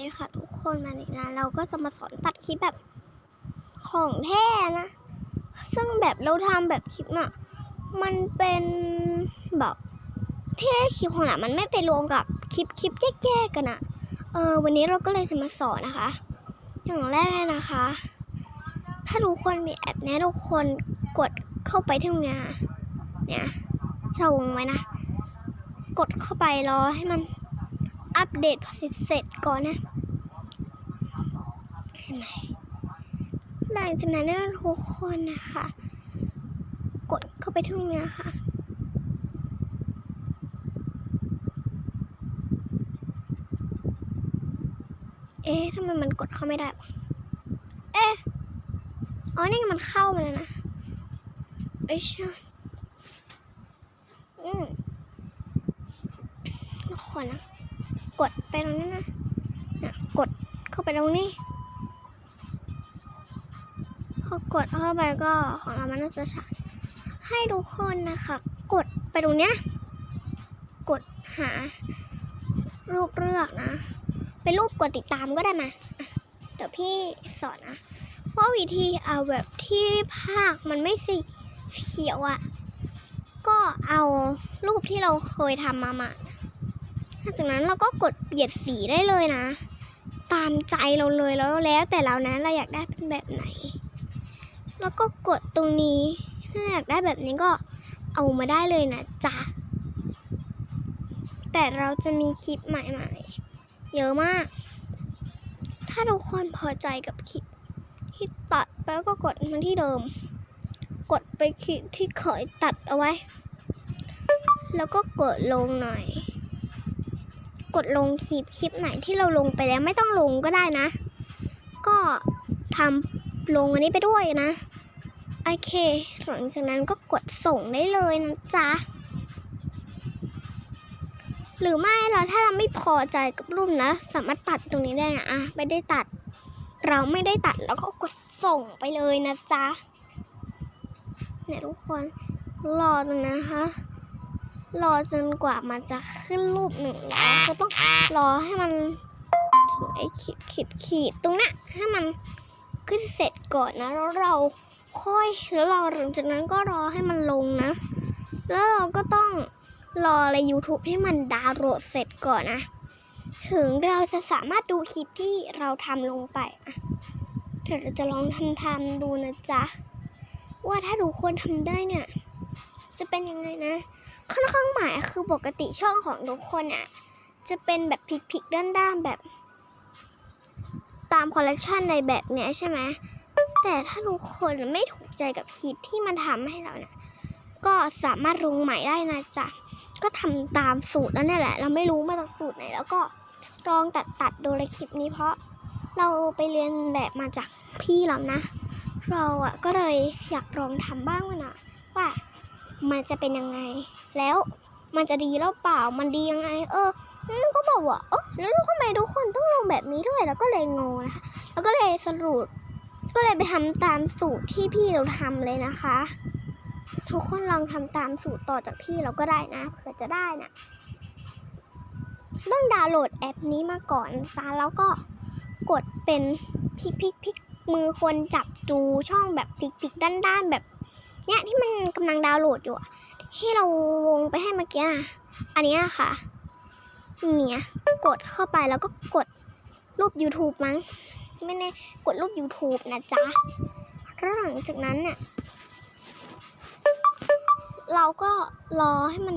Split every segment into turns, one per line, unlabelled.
ดีค่ะทุกคนมาในงานเราก็จะมาสอนตัดคลิปแบบของแท้นะ ซึ่งแบบเราทำแบบคลิปน่ะมันเป็นแบบเท่คลิปของหนามันไม่ไปรวมกับคลิปคลิปแยกๆกันอะเออวันนี้เราก็เลยจะมาสอนนะคะ อย่างแรกนะคะ ถ้าทุกคนมีแอปเนี้ยทุกคนกดเข้าไปที่งานเนี่ยเราวงไว้นะ กดเข้าไปรอให้มัน อัปเดตเสร็จก่อนนะเห็นไหมหลังจากนั้นทุกคนนะคะ กดเข้าไปที่งนี้ค่ะเอ๊ะทำไมมันกดเข้าไม่ได้ เอ๊ะ อ๋อ นี่มันเข้ามาแล้วนะเอ้ยชอืมทุกคนนะ กดไปตรงนี้นะนะกดเข้าไปตรงนี้พอกดเข้าไปก็ของเรามันน่าจะชัดให้ทุกคนนะคะ กดไปตรงเนี้ยนะกดหารูปเลือกนะ เป็นรูปกดติดตามก็ได้มาอะเดี๋ยวพี่สอนนะว่าวิธีเอาแบบที่ภาคมันไม่สีเขียวอะ่ะ ก็เอารูปที่เราเคยทำมามา จากนั้นเราก็กดเปลี่ยนสีได้เลยนะ ตามใจเราเลยแล้วแล้วแต่เรานะเราอยากได้เป็นแบบไหน แล้วก็กดตรงนี้ถ้าอยากได้แบบนี้ก็เอามาได้เลยนะจ๊ะแต่เราจะมีคลิปใหม่ๆ เยอะมาก ถ้าทุกคนพอใจกับคลิปที่ตัดไปก็กดมาที่เดิม กดไปคลิปที่เคยตัดเอาไว้ แล้วก็กดลงหน่อย กดลงคลิปคลิปไหนที่เราลงไปแล้วไม่ต้องลงก็ได้นะ ก็ทำลงอันนี้ไปด้วยนะโอเคหลังจากนั้นก็กดส่งได้เลยนะจ๊ะหรือไม่เราถ้าเราไม่พอใจกับรูปนะ สามารถตัดตรงนี้ได้นะอะไม่ได้ตัด เราไม่ได้ตัดแล้วก็กดส่งไปเลยนะจ๊ะเนี่ยทุกคนรอตรงนั้นนะคะ รอจนกว่ามันจะขึ้นรูปหนึ่งแล้วจะต้องรอให้มันถึงไอ้ขีดขีดขีดตรงนี้ให้มันขึ้นเสร็จก่อนนะ แล้วเราค่อยแล้วเราหลังจากนั้นก็รอให้มันลงนะ แล้วเราก็ต้องรอใน YouTube ให้มันดาวน์โหลดเสร็จก่อนนะ ถึงเราจะสามารถดูคลิปที่เราทำลงไปอะเดี๋ยวเราจะลองทำทำๆดูนะจ๊ะ ว่าถ้าทุกคนทำได้เนี่ย จะเป็นยังไงนะค่อนข้างหมายคือปกติช่องของทุกคนอะจะเป็นแบบพลิกๆด้านๆแบบ ตามคอลเลกชันในแบบเนี้ยใช่ไหมแต่ถ้าทุกคนไม่ถูกใจกับคลิปที่มันทำให้เราเนี่ยก็สามารถลงใหม่ได้นะจ๊ะก็ทำตามสูตรนั่นแหละ เราไม่รู้มาจากสูตรไหน แล้วก็ลองตัดตัดๆดูในคลิปนี้เพราะเราไปเรียนแบบมาจากพี่เรานะ เราอะก็เลยอยากลองทำบ้างนะว่า มันจะเป็นยังไง แล้วมันจะดีแล้วเปล่า มันดียังไง เอออืมก็บอกว่าเออแล้วทำไมทุกคนต้องลงแบบนี้ด้วย แล้วก็เลยงงนะคะ แล้วก็เลยสรุป ก็เลยไปทำตามสูตรที่พี่เราทำเลยนะคะ ทุกคนลองทำตามสูตรต่อจากพี่เราก็ได้นะเผื่อจะได้นะต้องดาวน์โหลดแอปนี้มาก่อนจ้าแล้วก็กดเป็นพลิกพลิกพลิกมือคนจับดูช่องแบบพลิกพลิกด้านด้านๆแบบ ลังดาวน์โหลดอยู่ที่เราวงไปให้เมื่อกี้นะอันนี้ค่ะเนี่ยกดเข้าไปแล้วก็กดรูป YouTube มั้ง ไม่แน่กดรูป YouTube นะจ๊ะแล้วหลังจากนั้นเนี่ยเราก็รอให้มัน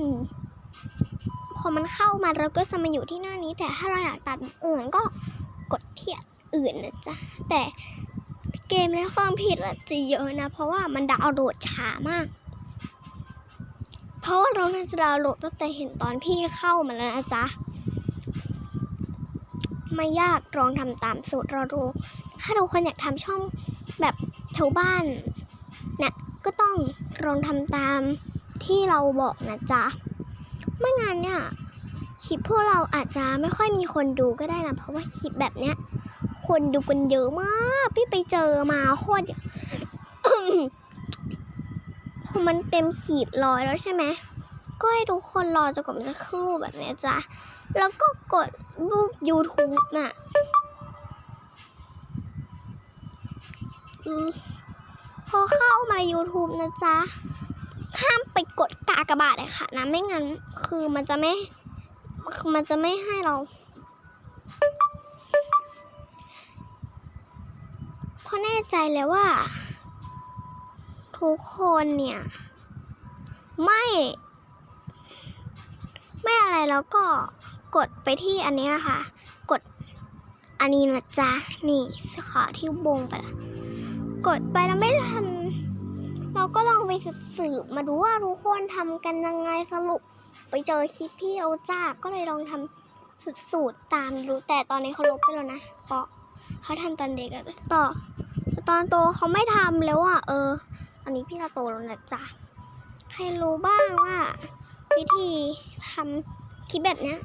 พอมันเข้ามาเราก็จะมาอยู่ที่หน้านี้ แต่ถ้าเราอยากตัดอื่นก็กดเทียบอื่นนะจ๊ะ แต่เกมในความผิดจะเยอะนะ เพราะว่ามันดาวน์โหลดช้ามาก เพราะว่าเราน่าจะดาวน์โหลดตั้งแต่เห็นตอนพี่เข้ามาแล้วนะจ๊ะ ไม่ยากลองทำตามสูตรเราดู ถ้าทุกคนอยากทำช่องแบบชาวบ้านเนี่ยก็ต้องลองทำตามที่เราบอกนะจ๊ะ ไม่งั้นเนี่ยคลิปพวกเราอาจจะไม่ค่อยมีคนดูก็ได้นะ เพราะว่าคลิปแบบเนี้ยคนดูกันเยอะมาก พี่ไปเจอมาโคตร มันเต็มขีดร้อยแล้วใช่ไหมก็ให้ทุกคนรอจนกว่ามันจะขึ้นรูปแบบนี้จ้ะ แล้วก็กดรูป YouTube น่ะพอเข้ามา YouTube นะจ๊ะ ห้ามไปกดกากระบาดเลยค่ะนะ ไม่งั้นคือมันจะไม่ มันจะไม่ให้เราเพราะแน่ใจแล้วว่า ทุกคนเนี่ย ไม่ ไม่อะไรแล้วก็กดไปที่อันนี้นะคะ กดอันนี้นะจ๊ะ นี่สขาที่วงไปละกดไปแล้วไม่ทันเราก็ลองไปสืบมาดูว่าทุกคนทำกันยังไงสรุป ไปเจอคลิปพี่เราจ้าก็เลยลองทำสุดสูตรตามดูแต่ตอนนี้เขาลบไปแล้วนะเพราะเขาทำตอนเด็กอะต่อแต่ตอนโตเขาไม่ทำแล้วอะเออ ตอนนี้พี่เราโตแล้วนะจ๊ะ ใครรู้บ้างว่า วิธีทำคลิปแบบเนี้ย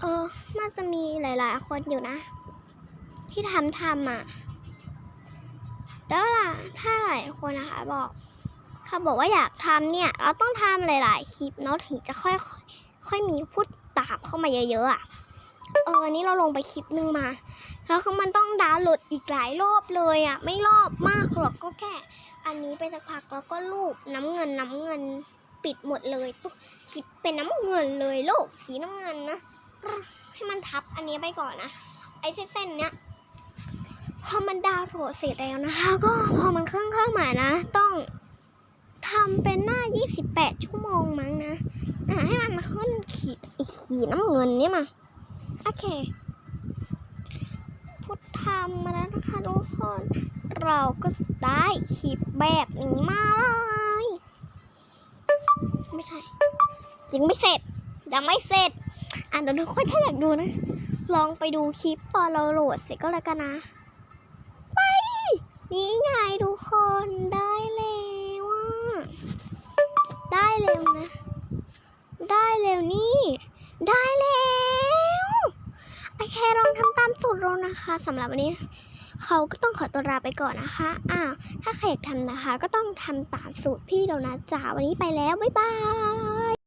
เออน่าจะมีหลาย ๆ คนอยู่นะ ที่ทำทำอะแล้วล่ะถ้าหลายคนนะคะบอกถ้าบอกว่าอยากทำเนี่ย เราต้องทำหลาย ๆ คลิปเนาะถึงจะค่อยค่อยมีพูดตามเข้ามาเยอะ ๆ อะ ออนี่เราลงไปคลิปนึงมา แล้วคือมันต้องดาวน์โหลดอีกหลายรอบเลยอะ ไม่รอบมากหรอกก็แค่ อันนี้ไปสักพักแล้วก็รูปน้ำเงินน้ำเงินปิดหมดเลยปุ๊บคลิปเป็นน้ำเงินเลยโลกสีน้ำเงินนะให้มันทับอันนี้ไปก่อนนะไอ้เส้นๆเนี้ยพอมันดาวน์โหลดเสร็จแล้วนะคะ ก็พอมันเครื่องเครื่องหมายนะ ต้องทำเป็นหน้า 28 ชั่วโมงมั้งนะ อ่าให้มันขึ้นขีดอีกขีดน้ำเงินนี่มา โอเค พุทธำมาแล้วนะคะทุกคน เราก็ได้คลิปแบบนี้มาเลย ไม่ใช่ยังไม่เสร็จ ยังไม่เสร็จ อะเดี๋ยวทุกคนถ้าอยากดูนะ ลองไปดูคลิปตอนเราโหลดเสร็จก็แล้วกันนะไปนี่ไงทุกคนได้แล้วอะได้เร็วนะ ได้เร็วนี่ ได้แล้ว คลองทำตามสูตรเรานะคะสำหรับวันนี้ เขาก็ต้องขอตัวลาไปก่อนนะคะอ้าวถ้าใครอยากทำนะคะ ก็ต้องทำตามสูตรพี่เรานะจ๊ะวันนี้ไปแล้ว บ๊ายบาย